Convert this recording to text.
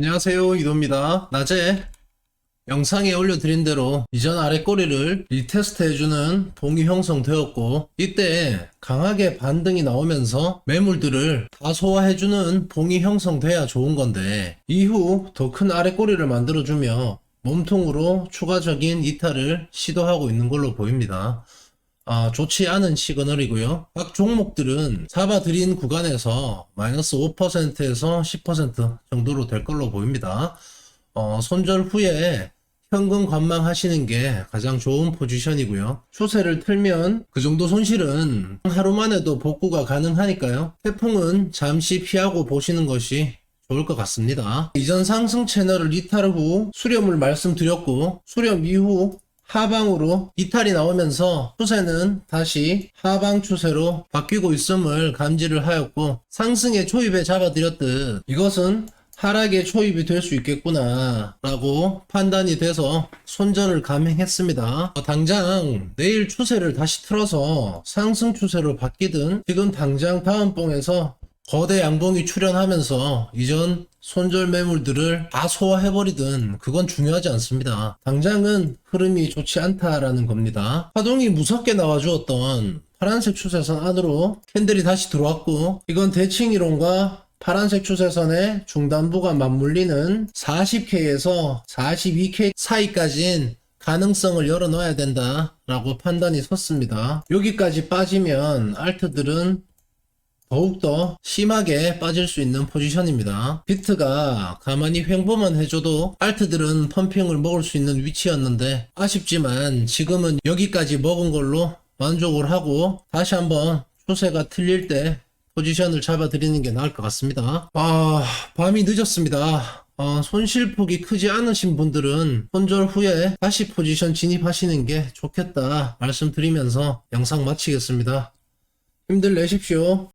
안녕하세요 이도입니다 낮에 영상에 올려드린 대로 이전 아래 꼬리를 리테스트 해주는 봉이 형성되었고 이때 강하게 반등이 나오면서 매물들을 다 소화해주는 봉이 형성돼야 좋은 건데 이후 더 큰 아래 꼬리를 만들어주며 몸통으로 추가적인 이탈을 시도하고 있는 걸로 보입니다. 아, 좋지 않은 시그널이고요. 각 종목들은 잡아들인 구간에서 마이너스 5%에서 10% 정도로 될 걸로 보입니다. 어, 손절 후에 현금 관망하시는 게 가장 좋은 포지션이고요. 추세를 틀면 그 정도 손실은 하루 만에도 복구가 가능하니까요. 태풍은 잠시 피하고 보시는 것이 좋을 것 같습니다. 이전 상승 채널을 이탈 후 수렴을 말씀드렸고 수렴 이후 하방으로 이탈이 나오면서 추세는 다시 하방 추세로 바뀌고 있음을 감지를 하였고 상승의 초입에 잡아드렸듯 이것은 하락의 초입이 될 수 있겠구나 라고 판단이 돼서 손절을 감행했습니다. 어, 당장 내일 추세를 다시 틀어서 상승 추세로 바뀌든 지금 당장 다음 봉에서 거대 양봉이 출현하면서 이전 손절 매물들을 다 소화해버리든 그건 중요하지 않습니다. 당장은 흐름이 좋지 않다라는 겁니다. 파동이 무섭게 나와주었던 파란색 추세선 안으로 캔들이 다시 들어왔고 이건 대칭 이론과 파란색 추세선의 중단부가 맞물리는 40K에서 42K 사이까지는 가능성을 열어놔야 된다라고 판단이 섰습니다. 여기까지 빠지면 알트들은 더욱더 심하게 빠질 수 있는 포지션입니다. 비트가 가만히 횡보만 해줘도 알트들은 펌핑을 먹을 수 있는 위치였는데 아쉽지만 지금은 여기까지 먹은 걸로 만족을 하고 다시 한번 추세가 틀릴 때 포지션을 잡아드리는 게 나을 것 같습니다. 아, 밤이 늦었습니다. 어, 손실폭이 크지 않으신 분들은 손절 후에 다시 포지션 진입하시는 게 좋겠다 말씀드리면서 영상 마치겠습니다. 힘들 내십시오.